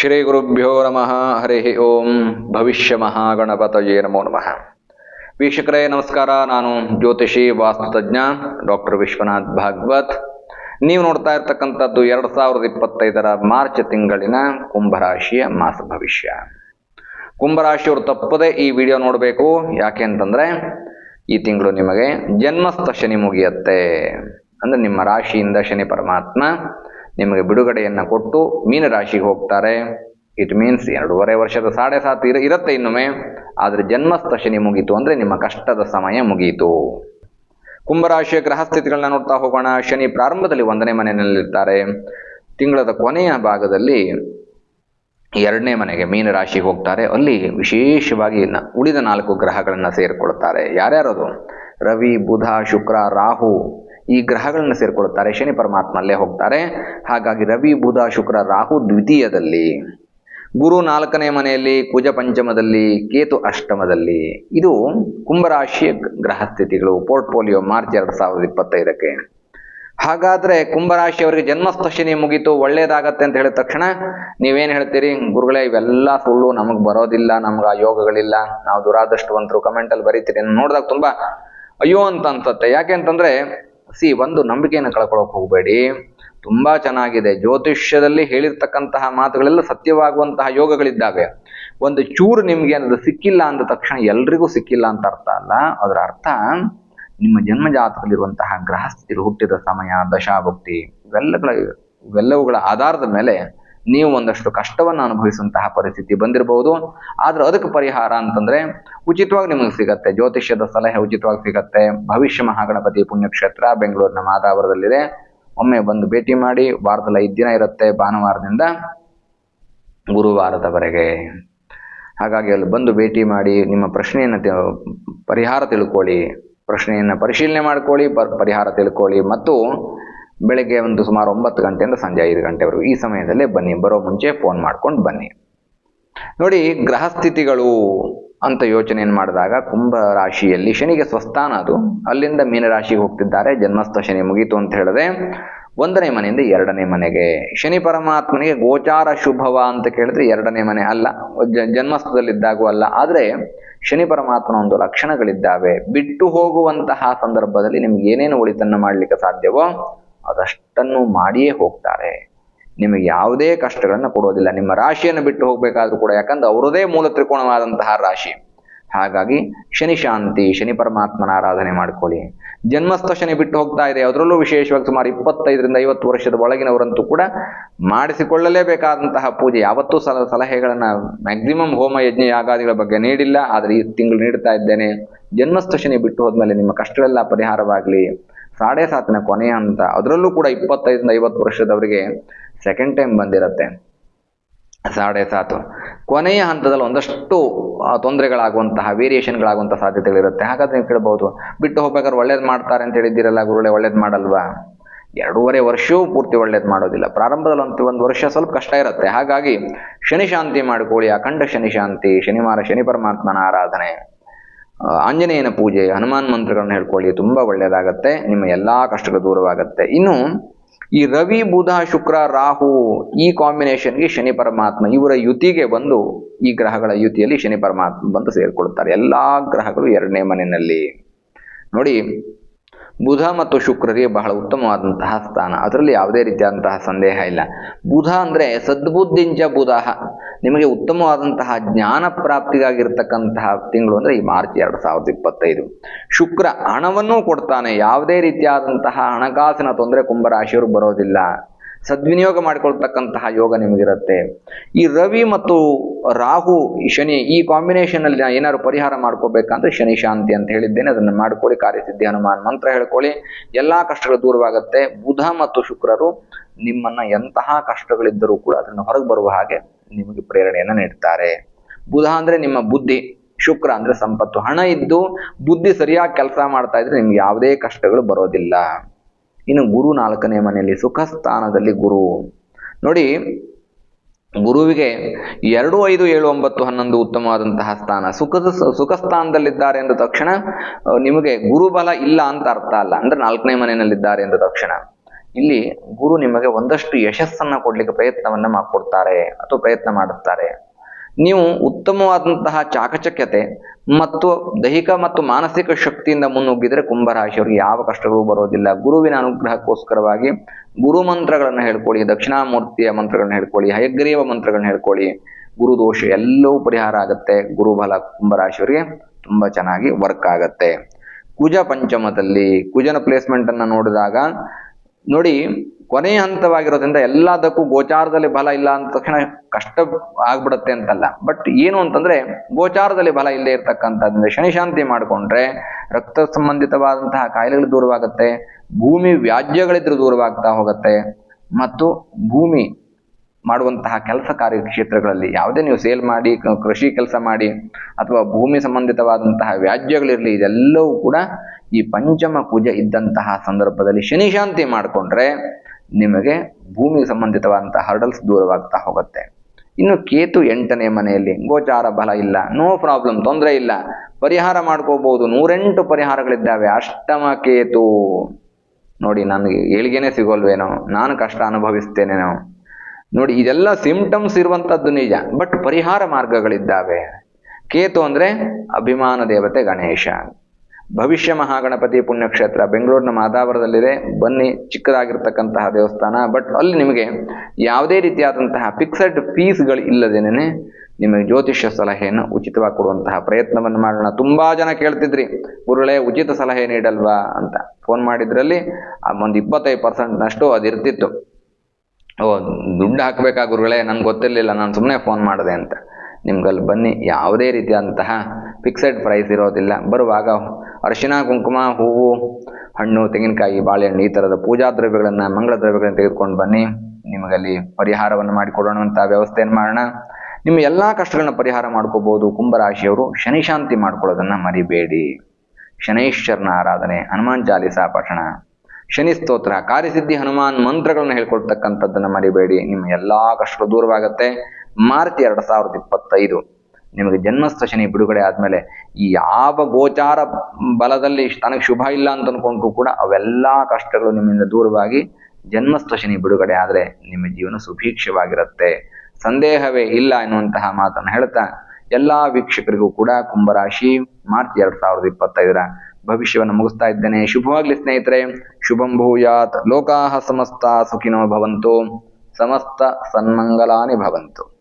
ಶ್ರೀ ಗುರುಭ್ಯೋ ನಮಃ, ಹರಿ ಓಂ. ಭವಿಷ್ಯ ಮಹಾಗಣಪತಯೇ ನಮೋ ನಮಃ. ವೀಕ್ಷಕರೇ, ನಮಸ್ಕಾರ. ನಾನು ಜ್ಯೋತಿಷಿ, ವಾಸ್ತುತಜ್ಞ, ಡಾಕ್ಟರ್ ವಿಶ್ವನಾಥ್ ಭಾಗವತ್. ನೀವು ನೋಡ್ತಾ ಇರ್ತಕ್ಕಂಥದ್ದು ಎರಡು ಸಾವಿರದ ಇಪ್ಪತ್ತೈದರ ಮಾರ್ಚ್ ತಿಂಗಳಿನ ಕುಂಭರಾಶಿಯ ಮಾಸ ಭವಿಷ್ಯ. ಕುಂಭರಾಶಿಯವರು ತಪ್ಪದೆ ಈ ವಿಡಿಯೋ ನೋಡಬೇಕು. ಯಾಕೆ ಅಂತಂದ್ರೆ, ಈ ತಿಂಗಳು ನಿಮಗೆ ಜನ್ಮಸ್ಥ ಶನಿ ಮುಗಿಯತ್ತೆ. ಅಂದ್ರೆ ನಿಮ್ಮ ರಾಶಿಯಿಂದ ಶನಿ ಪರಮಾತ್ಮ ನಿಮಗೆ ಬಿಡುಗಡೆಯನ್ನು ಕೊಟ್ಟು ಮೀನರಾಶಿಗೆ ಹೋಗ್ತಾರೆ. ಇಟ್ ಮೀನ್ಸ್ ಎರಡೂವರೆ ವರ್ಷದ ಸಾಡೆ ಸಾತ್ ಇರ, ಇರುತ್ತೆ ಇನ್ನೊಮ್ಮೆ. ಆದರೆ ಜನ್ಮಸ್ಥ ಶನಿ ಮುಗೀತು ಅಂದರೆ ನಿಮ್ಮ ಕಷ್ಟದ ಸಮಯ ಮುಗೀತು. ಕುಂಭರಾಶಿಯ ಗ್ರಹಸ್ಥಿತಿಗಳನ್ನ ನೋಡ್ತಾ ಹೋಗೋಣ. ಶನಿ ಪ್ರಾರಂಭದಲ್ಲಿ ಒಂದನೇ ಮನೆಯಲ್ಲಿರ್ತಾರೆ. ತಿಂಗಳದ ಕೊನೆಯ ಭಾಗದಲ್ಲಿ ಎರಡನೇ ಮನೆಗೆ ಮೀನ ರಾಶಿಗೆ ಹೋಗ್ತಾರೆ. ಅಲ್ಲಿ ವಿಶೇಷವಾಗಿ ಉಳಿದ ನಾಲ್ಕು ಗ್ರಹಗಳನ್ನು ಸೇರಿಕೊಳ್ತಾರೆ. ಯಾರ್ಯಾರದು? ರವಿ, ಬುಧ, ಶುಕ್ರ, ರಾಹು. ಈ ಗ್ರಹಗಳನ್ನ ಸೇರ್ಕೊಳ್ತಾರೆ ಶನಿ ಪರಮಾತ್ಮ ಅಲ್ಲೇ ಹೋಗ್ತಾರೆ. ಹಾಗಾಗಿ ರವಿ, ಬುಧ, ಶುಕ್ರ, ರಾಹು ದ್ವಿತೀಯದಲ್ಲಿ. ಗುರು ನಾಲ್ಕನೇ ಮನೆಯಲ್ಲಿ, ಕುಜ ಪಂಚಮದಲ್ಲಿ, ಕೇತು ಅಷ್ಟಮದಲ್ಲಿ. ಇದು ಕುಂಭರಾಶಿಯ ಗ್ರಹ ಸ್ಥಿತಿಗಳು. ಪೋರ್ಟ್ಫೋಲಿಯೋ ಮಾರ್ಚ್ ಎರಡು ಸಾವಿರದ ಇಪ್ಪತ್ತೈದಕ್ಕೆ. ಹಾಗಾದ್ರೆ ಕುಂಭರಾಶಿಯವರಿಗೆ ಜನ್ಮಸ್ಥ ಶನಿ ಮುಗೀತು, ಒಳ್ಳೇದಾಗತ್ತೆ ಅಂತ ಹೇಳಿದ ತಕ್ಷಣ ನೀವೇನು ಹೇಳ್ತೀರಿ? ಗುರುಗಳೇ, ಇವೆಲ್ಲ ಸುಳ್ಳು, ನಮಗೆ ಬರೋದಿಲ್ಲ, ನಮ್ಗೆ ಆ ಯೋಗಗಳಿಲ್ಲ. ನಾವು ದುರಾದೃಷ್ಟವಂತರು ಕಮೆಂಟಲ್ಲಿ ಬರೀತೀರಿ. ನೋಡಿದಾಗ ತುಂಬಾ, ಅಯ್ಯೋ ಅಂತ ಅನ್ಸುತ್ತೆ. ಯಾಕೆ ಅಂತಂದ್ರೆ ಸಿ ಒಂದು ನಂಬಿಕೆಯನ್ನು ಕಳ್ಕೊಳಕ್ ಹೋಗಬೇಡಿ. ತುಂಬಾ ಚೆನ್ನಾಗಿದೆ. ಜ್ಯೋತಿಷ್ಯದಲ್ಲಿ ಹೇಳಿರ್ತಕ್ಕಂತಹ ಮಾತುಗಳೆಲ್ಲ ಸತ್ಯವಾಗುವಂತಹ ಯೋಗಗಳಿದ್ದಾವೆ. ಒಂದು ಚೂರು ನಿಮ್ಗೆ ಅನ್ನೋದು ಸಿಕ್ಕಿಲ್ಲ ಅಂದ ತಕ್ಷಣ ಎಲ್ರಿಗೂ ಸಿಕ್ಕಿಲ್ಲ ಅಂತ ಅರ್ಥ ಅಲ್ಲ. ಅದರ ಅರ್ಥ ನಿಮ್ಮ ಜನ್ಮ ಜಾತಕದಲ್ಲಿರುವಂತಹ ಗ್ರಹಸ್ಥಿತಿಗಳು ಹುಟ್ಟಿದ ಸಮಯ, ದಶಾಭಕ್ತಿ ಇವೆಲ್ಲಗಳ, ಇವೆಲ್ಲವುಗಳ ಆಧಾರದ ಮೇಲೆ ನೀವು ಒಂದಷ್ಟು ಕಷ್ಟವನ್ನು ಅನುಭವಿಸುವಂತಹ ಪರಿಸ್ಥಿತಿ ಬಂದಿರಬಹುದು ಆದ್ರೆ ಅದಕ್ಕೆ ಪರಿಹಾರ ಅಂತಂದ್ರೆ ಉಚಿತವಾಗಿ ನಿಮಗೆ ಸಿಗತ್ತೆ. ಜ್ಯೋತಿಷ್ಯದ ಸಲಹೆ ಉಚಿತವಾಗಿ ಸಿಗತ್ತೆ. ಭವಿಷ್ಯ ಮಹಾಗಣಪತಿ ಪುಣ್ಯಕ್ಷೇತ್ರ ಬೆಂಗಳೂರಿನ ಮಾದಾವರದಲ್ಲಿದೆ. ಒಮ್ಮೆ ಬಂದು ಭೇಟಿ ಮಾಡಿ ವಾರದಲ್ಲಿ ಐದು ದಿನ ಇರುತ್ತೆ ಭಾನುವಾರದಿಂದ ಗುರುವಾರದವರೆಗೆ. ಹಾಗಾಗಿ ಅಲ್ಲಿ ಬಂದು ಭೇಟಿ ಮಾಡಿ ನಿಮ್ಮ ಪ್ರಶ್ನೆಯನ್ನು ಪರಿಹಾರ ತಿಳ್ಕೊಳ್ಳಿ. ಪ್ರಶ್ನೆಯನ್ನು ಪರಿಶೀಲನೆ ಮಾಡ್ಕೊಳ್ಳಿ ಪರಿಹಾರ ತಿಳ್ಕೊಳ್ಳಿ. ಮತ್ತು ಬೆಳಗ್ಗೆ ಒಂದು ಸುಮಾರು ಒಂಬತ್ತು ಗಂಟೆಯಿಂದ ಸಂಜೆ ಐದು ಗಂಟೆವರೆಗೂ ಈ ಸಮಯದಲ್ಲೇ ಬನ್ನಿ. ಬರೋ ಮುಂಚೆ ಫೋನ್ ಮಾಡ್ಕೊಂಡು ಬನ್ನಿ. ನೋಡಿ, ಗ್ರಹಸ್ಥಿತಿಗಳು ಅಂತ ಯೋಚನೆಯನ್ನು ಮಾಡಿದಾಗ ಕುಂಭ ರಾಶಿಯಲ್ಲಿ ಶನಿಗೆ ಸ್ವಸ್ಥಾನ ಅದು. ಅಲ್ಲಿಂದ ಮೀನರಾಶಿಗೆ ಹೋಗ್ತಿದ್ದಾರೆ. ಜನ್ಮಸ್ಥ ಶನಿ ಮುಗೀತು ಅಂತ ಹೇಳಿದ್ರೆ ಒಂದನೇ ಮನೆಯಿಂದ ಎರಡನೇ ಮನೆಗೆ. ಶನಿ ಪರಮಾತ್ಮನಿಗೆ ಗೋಚಾರ ಶುಭವ ಅಂತ ಕೇಳಿದ್ರೆ ಎರಡನೇ ಮನೆ ಅಲ್ಲ ಜನ್ಮಸ್ಥದಲ್ಲಿದ್ದಾಗೂ ಅಲ್ಲ. ಆದರೆ ಶನಿ ಪರಮಾತ್ಮನ ಒಂದು ಲಕ್ಷಣಗಳಿದ್ದಾವೆ. ಬಿಟ್ಟು ಹೋಗುವಂತಹ ಸಂದರ್ಭದಲ್ಲಿ ನಿಮ್ಗೆ ಏನೇನು ಒಳಿತನ್ನು ಮಾಡ್ಲಿಕ್ಕೆ ಸಾಧ್ಯವೋ ಅದಷ್ಟನ್ನು ಮಾಡಿಯೇ ಹೋಗ್ತಾರೆ. ನಿಮಗೆ ಯಾವುದೇ ಕಷ್ಟಗಳನ್ನು ಕೊಡೋದಿಲ್ಲ ನಿಮ್ಮ ರಾಶಿಯನ್ನು ಬಿಟ್ಟು ಹೋಗಬೇಕಾದ್ರೂ ಕೂಡ, ಯಾಕಂದ್ರೆ ಅವರದೇ ಮೂಲ ತ್ರಿಕೋಣವಾದಂತಹ ರಾಶಿ. ಹಾಗಾಗಿ ಶನಿ ಶಾಂತಿ, ಶನಿ ಪರಮಾತ್ಮನ ಆರಾಧನೆ ಮಾಡ್ಕೊಳ್ಳಿ. ಜನ್ಮಸ್ಥ ಶನಿ ಬಿಟ್ಟು ಹೋಗ್ತಾ ಇದೆ. ಅದರಲ್ಲೂ ವಿಶೇಷವಾಗಿ ಸುಮಾರು ಇಪ್ಪತ್ತೈದರಿಂದ ಐವತ್ತು ವರ್ಷದ ಒಳಗಿನವರಂತೂ ಕೂಡ ಮಾಡಿಸಿಕೊಳ್ಳಲೇಬೇಕಾದಂತಹ ಪೂಜೆ. ಯಾವತ್ತೂ ಸಲ ಸಲಹೆಗಳನ್ನು ಮ್ಯಾಕ್ಸಿಮಮ್ ಹೋಮ, ಯಜ್ಞ, ಯಾಗಾದಿಗಳ ಬಗ್ಗೆ ನೀಡಿಲ್ಲ. ಆದರೆ ಈ ತಿಂಗಳು ನೀಡ್ತಾ ಇದ್ದೇನೆ. ಜನ್ಮಸ್ಥ ಶನಿ ಬಿಟ್ಟು ಹೋದ್ಮೇಲೆ ನಿಮ್ಮ ಕಷ್ಟಗಳೆಲ್ಲ ಪರಿಹಾರವಾಗಲಿ. ಸಾಡೆ ಸಾತಿನ ಕೊನೆಯ ಅಂತ ಅದರಲ್ಲೂ ಕೂಡ ಇಪ್ಪತ್ತೈದರಿಂದ ಐವತ್ತು ವರ್ಷದವರಿಗೆ ಸೆಕೆಂಡ್ ಟೈಮ್ ಬಂದಿರತ್ತೆ. ಸಾಡೆ ಸಾತು. ಕೊನೆಯ ಹಂತದಲ್ಲಿ ಒಂದಷ್ಟು ತೊಂದರೆಗಳಾಗುವಂತಹ ವೇರಿಯೇಷನ್ಗಳಾಗುವಂಥ ಸಾಧ್ಯತೆಗಳಿರುತ್ತೆ ಹಾಗಾದ್ರೆ ನೀವು ಕೇಳಬಹುದು, ಬಿಟ್ಟು ಹೋಗ್ಬೇಕಾದ್ರೆ ಒಳ್ಳೇದು ಮಾಡ್ತಾರೆ ಅಂತ ಹೇಳಿದ್ದೀರಲ್ಲ ಗುರುಳೆ ಒಳ್ಳೇದು ಮಾಡಲ್ವಾ? ಎರಡೂವರೆ ವರ್ಷವೂ ಪೂರ್ತಿ ಒಳ್ಳೇದು ಮಾಡೋದಿಲ್ಲ. ಪ್ರಾರಂಭದಲ್ಲಿ ಒಂದು ವರ್ಷ ಸ್ವಲ್ಪ ಕಷ್ಟ ಇರುತ್ತೆ. ಹಾಗಾಗಿ ಶನಿ ಶಾಂತಿ ಮಾಡ್ಕೊಳ್ಳಿ ಅಖಂಡ ಶನಿ ಶಾಂತಿ, ಶನಿವಾರ ಶನಿ ಪರಮಾತ್ಮನ ಆರಾಧನೆ. ಆಂಜನೇಯನ ಪೂಜೆ, ಹನುಮಾನ್ ಮಂತ್ರಗಳನ್ನ ಹೇಳ್ಕೊಳ್ಳಿ ತುಂಬಾ ಒಳ್ಳೆಯದಾಗತ್ತೆ. ನಿಮ್ಮ ಎಲ್ಲಾ ಕಷ್ಟಗಳು ದೂರವಾಗತ್ತೆ. ಇನ್ನು, ಈ ರವಿ, ಬುಧ, ಶುಕ್ರ, ರಾಹು ಈ ಕಾಂಬಿನೇಷನ್ಗೆ ಶನಿ ಪರಮಾತ್ಮ ಇವರ ಯುತಿಗೆ ಬಂದು ಈ ಗ್ರಹಗಳ ಯುತಿಯಲ್ಲಿ ಶನಿ ಪರಮಾತ್ಮ ಬಂದು ಸೇರಿಕೊಳ್ಳುತ್ತಾರೆ ಎಲ್ಲಾ ಗ್ರಹಗಳು ಎರಡನೇ ಮನೆಯಲ್ಲಿ. ನೋಡಿ ಬುಧ ಮತ್ತು ಶುಕ್ರರಿಗೆ ಬಹಳ ಉತ್ತಮವಾದಂತಹ ಸ್ಥಾನ. ಅದರಲ್ಲಿ ಯಾವುದೇ ರೀತಿಯಾದಂತಹ ಸಂದೇಹ ಇಲ್ಲ. ಬುಧ ಅಂದರೆ ಸದ್ಬುದ್ಧಿಂಚ ಬುಧ. ನಿಮಗೆ ಉತ್ತಮವಾದಂತಹ ಜ್ಞಾನ ಪ್ರಾಪ್ತಿಗಾಗಿರ್ತಕ್ಕಂತಹ ತಿಂಗಳು ಅಂದರೆ ಈ ಮಾರ್ಚ್ ಎರಡು ಸಾವಿರದ ಇಪ್ಪತ್ತೈದು. ಶುಕ್ರ ಹಣವನ್ನೂ ಕೊಡ್ತಾನೆ. ಯಾವುದೇ ರೀತಿಯಾದಂತಹ ಹಣಕಾಸಿನ ತೊಂದರೆ ಕುಂಭರಾಶಿಯವರು ಬರೋದಿಲ್ಲ. ಸದ್ವಿನಿಯೋಗ ಮಾಡಿಕೊಳ್ತಕ್ಕಂತಹ ಯೋಗ ನಿಮಗಿರುತ್ತೆ. ಈ ರವಿ ಮತ್ತು ರಾಹು ಶನಿ, ಈ ಕಾಂಬಿನೇಷನ್ ಅಲ್ಲಿ ಏನಾದ್ರು ಪರಿಹಾರ ಮಾಡ್ಕೋಬೇಕಂದ್ರೆ ಶನಿ ಶಾಂತಿ ಅಂತ ಹೇಳಿದ್ದೇನೆ. ಅದನ್ನು ಮಾಡ್ಕೊಳ್ಳಿ, ಕಾರ್ಯಸಿದ್ಧಿ ಹನುಮಾನ್ ಮಂತ್ರ ಹೇಳ್ಕೊಳ್ಳಿ. ಎಲ್ಲಾ ಕಷ್ಟಗಳು ದೂರವಾಗುತ್ತೆ. ಬುಧ ಮತ್ತು ಶುಕ್ರರು ನಿಮ್ಮನ್ನ ಎಂತಹ ಕಷ್ಟಗಳಿದ್ದರೂ ಕೂಡ ಅದನ್ನು ಹೊರಗೆ ಬರುವ ಹಾಗೆ ನಿಮಗೆ ಪ್ರೇರಣೆಯನ್ನು ನೀಡ್ತಾರೆ. ಬುಧ ಅಂದ್ರೆ ನಿಮ್ಮ ಬುದ್ಧಿ, ಶುಕ್ರ ಅಂದ್ರೆ ಸಂಪತ್ತು. ಹಣ ಇದ್ದು ಬುದ್ಧಿ ಸರಿಯಾಗಿ ಕೆಲಸ ಮಾಡ್ತಾ ಇದ್ರೆ ನಿಮ್ಗೆ ಯಾವುದೇ ಕಷ್ಟಗಳು ಬರೋದಿಲ್ಲ. ಇನ್ನು ಗುರು ನಾಲ್ಕನೇ ಮನೆಯಲ್ಲಿ ಸುಖ ಸ್ಥಾನದಲ್ಲಿ ಗುರು. ನೋಡಿ, ಗುರುವಿಗೆ ಎರಡು ಐದು ಏಳು ಒಂಬತ್ತು ಹನ್ನೊಂದು ಉತ್ತಮವಾದಂತಹ ಸ್ಥಾನ. ಸುಖದ ಸುಖ ಸ್ಥಾನದಲ್ಲಿದ್ದಾರೆ ಎಂದ ತಕ್ಷಣ ನಿಮಗೆ ಗುರುಬಲ ಇಲ್ಲ ಅಂತ ಅರ್ಥ ಅಲ್ಲ. ಅಂದ್ರೆ ನಾಲ್ಕನೇ ಮನೆಯಲ್ಲಿದ್ದಾರೆ ಎಂದ ತಕ್ಷಣ. ಇಲ್ಲಿ ಗುರು ನಿಮಗೆ ಒಂದಷ್ಟು ಯಶಸ್ಸನ್ನ ಕೊಡ್ಲಿಕ್ಕೆ ಪ್ರಯತ್ನವನ್ನ ಮಾಡ್ಕೊಡ್ತಾರೆ, ಅಥವಾ ಪ್ರಯತ್ನ ಮಾಡುತ್ತಾರೆ. ನೀವು ಉತ್ತಮವಾದಂತಹ ಚಾಕಚಕ್ಯತೆ ಮತ್ತು ದೈಹಿಕ ಮತ್ತು ಮಾನಸಿಕ ಶಕ್ತಿಯಿಂದ ಮುನ್ನುಗ್ಗಿದರೆ ಕುಂಭರಾಶಿಯವರಿಗೆ ಯಾವ ಕಷ್ಟಗಳು ಬರೋದಿಲ್ಲ. ಗುರುವಿನ ಅನುಗ್ರಹಕ್ಕೋಸ್ಕರವಾಗಿ ಗುರು ಮಂತ್ರಗಳನ್ನು ಹೇಳ್ಕೊಳ್ಳಿ, ದಕ್ಷಿಣಾಮೂರ್ತಿಯ ಮಂತ್ರಗಳನ್ನು ಹೇಳ್ಕೊಳ್ಳಿ, ಹಯಗ್ರೀವ ಮಂತ್ರಗಳನ್ನ ಹೇಳ್ಕೊಳ್ಳಿ. ಗುರು ದೋಷ ಎಲ್ಲವೂ ಪರಿಹಾರ ಆಗುತ್ತೆ. ಗುರುಬಲ ಕುಂಭರಾಶಿಯವರಿಗೆ ತುಂಬಾ ಚೆನ್ನಾಗಿ ವರ್ಕ್ ಆಗತ್ತೆ. ಕುಜ ಪಂಚಮದಲ್ಲಿ ಕುಜನ ಪ್ಲೇಸ್ಮೆಂಟ್ ಅನ್ನ ನೋಡಿದಾಗ ನೋಡಿ ಕೊನೆಯ ಹಂತವಾಗಿರೋದ್ರಿಂದ ಎಲ್ಲದಕ್ಕೂ ಗೋಚಾರದಲ್ಲಿ ಬಲ ಇಲ್ಲ ಅಂದ ತಕ್ಷಣ ಕಷ್ಟ ಆಗ್ಬಿಡುತ್ತೆ ಅಂತಲ್ಲ. ಬಟ್ ಏನು ಅಂತಂದ್ರೆ ಗೋಚಾರದಲ್ಲಿ ಬಲ ಇಲ್ಲದೆ ಇರ್ತಕ್ಕಂಥದ್ರಿಂದ ಶನಿಶಾಂತಿ ಮಾಡಿಕೊಂಡ್ರೆ ರಕ್ತ ಸಂಬಂಧಿತವಾದಂತಹ ಕಾಯಿಲೆಗಳು ದೂರವಾಗುತ್ತೆ, ಭೂಮಿ ವ್ಯಾಜ್ಯಗಳಿದ್ರೂ ದೂರವಾಗ್ತಾ ಹೋಗುತ್ತೆ, ಮತ್ತು ಭೂಮಿ ಮಾಡುವಂತಹ ಕೆಲಸ ಕಾರ್ಯ ಕ್ಷೇತ್ರಗಳಲ್ಲಿ ಯಾವುದೇ ನೀವು ಸೇಲ್ ಮಾಡಿ ಕೃಷಿ ಕೆಲಸ ಮಾಡಿ, ಅಥವಾ ಭೂಮಿ ಸಂಬಂಧಿತವಾದಂತಹ ವ್ಯಾಜ್ಯಗಳಿರಲಿ, ಇದೆಲ್ಲವೂ ಕೂಡ ಈ ಪಂಚಮ ಪೂಜೆ ಇದ್ದಂತಹ ಸಂದರ್ಭದಲ್ಲಿ ಶನಿ ಶಾಂತಿ ಮಾಡಿಕೊಂಡ್ರೆ ನಿಮಗೆ ಭೂಮಿ ಸಂಬಂಧಿತವಾದಂಥ ಹರ್ಡಲ್ಸ್ ದೂರವಾಗ್ತಾ ಹೋಗುತ್ತೆ. ಇನ್ನು ಕೇತು ಎಂಟನೇ ಮನೆಯಲ್ಲಿ ಗೋಚಾರ ಬಲ ಇಲ್ಲ ನೋ ಪ್ರಾಬ್ಲಮ್ ತೊಂದರೆ ಇಲ್ಲ. ಪರಿಹಾರ ಮಾಡ್ಕೋಬಹುದು ನೂರೆಂಟು ಪರಿಹಾರಗಳಿದ್ದಾವೆ. ಅಷ್ಟಮ ಕೇತು. ನೋಡಿ, ನನಗೆ ಏಳಿಗೆನೇ ಸಿಗೋಲ್ವೇನೋ, ನಾನು ಕಷ್ಟ ಅನುಭವಿಸ್ತೇನೇನೋ ನೋಡಿ, ಇದೆಲ್ಲ ಸಿಂಪ್ಟಮ್ಸ್ ಇರುವಂತದ್ದು ನಿಜ ಬಟ್ ಪರಿಹಾರ ಮಾರ್ಗಗಳಿದ್ದಾವೆ. ಕೇತು ಅಂದ್ರೆ ಅಭಿಮಾನ ದೇವತೆ ಗಣೇಶ. ಭವಿಷ್ಯ ಮಹಾಗಣಪತಿ ಪುಣ್ಯಕ್ಷೇತ್ರ ಬೆಂಗಳೂರಿನ ಮಾದಾವರದಲ್ಲಿದೆ. ಬನ್ನಿ, ಚಿಕ್ಕದಾಗಿರ್ತಕ್ಕಂತಹ ದೇವಸ್ಥಾನ. ಬಟ್ ಅಲ್ಲಿ ನಿಮಗೆ ಯಾವುದೇ ರೀತಿಯಾದಂತಹ ಫಿಕ್ಸೆಡ್ ಫೀಸ್ಗಳು ಇಲ್ಲದೇನೆ ನಿಮಗೆ ಜ್ಯೋತಿಷ್ಯ ಸಲಹೆಯನ್ನು ಉಚಿತವಾಗಿ ಕೊಡುವಂತಹ ಪ್ರಯತ್ನವನ್ನು ಮಾಡೋಣ. ತುಂಬಾ ಜನ ಕೇಳ್ತಿದ್ರಿ, ಗುರುಗಳೇ ಉಚಿತ ಸಲಹೆ ನೀಡಲ್ವಾ ಅಂತ. ಫೋನ್ ಮಾಡಿದ್ರಲ್ಲಿ ಒಂದು ಇಪ್ಪತ್ತೈದು ಪರ್ಸೆಂಟ್ನಷ್ಟು ಅದಿರ್ತಿತ್ತು ಓ, ದುಡ್ಡು ಹಾಕಬೇಕಾ ಗುರುಗಳೇ? ನನ್ಗೆ ಗೊತ್ತಿರಲಿಲ್ಲ, ನಾನು ಸುಮ್ಮನೆ ಫೋನ್ ಮಾಡಿದೆ ಅಂತ. ನಿಮ್ಗಲ್ಲಿ ಬನ್ನಿ, ಯಾವುದೇ ರೀತಿಯಾದಂತಹ ಫಿಕ್ಸೆಡ್ ಪ್ರೈಸ್ ಇರೋದಿಲ್ಲ. ಬರುವಾಗ ಅರಿಶಿನ, ಕುಂಕುಮ, ಹೂವು, ಹಣ್ಣು, ತೆಂಗಿನಕಾಯಿ, ಬಾಳೆಹಣ್ಣು ಈ ಥರದ ಪೂಜಾ ದ್ರವ್ಯಗಳನ್ನು, ಮಂಗಳ ದ್ರವ್ಯಗಳನ್ನು ತೆಗೆದುಕೊಂಡು ಬನ್ನಿ. ನಿಮಗಲ್ಲಿ ಪರಿಹಾರವನ್ನು ಮಾಡಿಕೊಡೋಣಂಥ ವ್ಯವಸ್ಥೆಯನ್ನು ಮಾಡೋಣ. ನಿಮ್ಮ ಎಲ್ಲ ಕಷ್ಟಗಳನ್ನ ಪರಿಹಾರ ಮಾಡ್ಕೋಬಹುದು ಕುಂಭರಾಶಿಯವರು. ಶನಿ ಶಾಂತಿ ಮಾಡ್ಕೊಳ್ಳೋದನ್ನ ಮರಿಬೇಡಿ. ಶನೈಶ್ವರನ ಆರಾಧನೆ ಹನುಮಾನ್ ಚಾಲಿಸಾ ಪಠಣ. ಶನಿ ಸ್ತೋತ್ರ, ಕಾರ್ಯಸಿದ್ಧಿ, ಹನುಮಾನ್ ಮಂತ್ರಗಳನ್ನ ಹೇಳ್ಕೊಳ್ತಕ್ಕಂಥದ್ದನ್ನ ಮರಿಬೇಡಿ. ನಿಮ್ಮ ಎಲ್ಲಾ ಕಷ್ಟಗಳು ದೂರವಾಗುತ್ತೆ. ಮಾರ್ಚ್ ಎರಡ್ ಸಾವಿರದ ಇಪ್ಪತ್ತೈದು. ನಿಮಗೆ ಜನ್ಮಸ್ಥ ಶನಿ ಬಿಡುಗಡೆ ಆದಮೇಲೆ ಯಾವ ಗೋಚಾರ ಬಲದಲ್ಲಿ ತನಗೆ ಶುಭ ಇಲ್ಲ ಅಂತ ಅನ್ಕೊಂಡ್ರು ಕೂಡ ಅವೆಲ್ಲಾ ಕಷ್ಟಗಳು ನಿಮ್ಮಿಂದ ದೂರವಾಗಿ ಜನ್ಮಸ್ಥ ಶನಿ ಬಿಡುಗಡೆ ಆದ್ರೆ ನಿಮ್ಮ ಜೀವನ ಸುಭೀಕ್ಷವಾಗಿರುತ್ತೆ. ಸಂದೇಹವೇ ಇಲ್ಲ ಎನ್ನುವಂತಹ ಮಾತನ್ನು ಹೇಳ್ತಾ ಎಲ್ಲಾ ವೀಕ್ಷಕರಿಗೂ ಕೂಡ ಕುಂಭರಾಶಿ ಮಾರ್ಚ್ ಎರಡ್ ಸಾವಿರದ ಇಪ್ಪತ್ತೈದರ ಭವಿಷ್ಯವನ್ನು ಮುಗಿಸ್ತಾ ಇದ್ದೇನೆ. ಶುಭವಾಗ್ಲಿ ಸ್ನೇಹಿತರೆ. ಶುಭಂ ಭೂಯಾತ್. ಲೋಕಾಹ ಸಮಸ್ತ ಸುಖಿನೋ ಭವಂತು. ಸಮಸ್ತ ಸನ್ಮಂಗಲಾನಿ ಭವಂತು.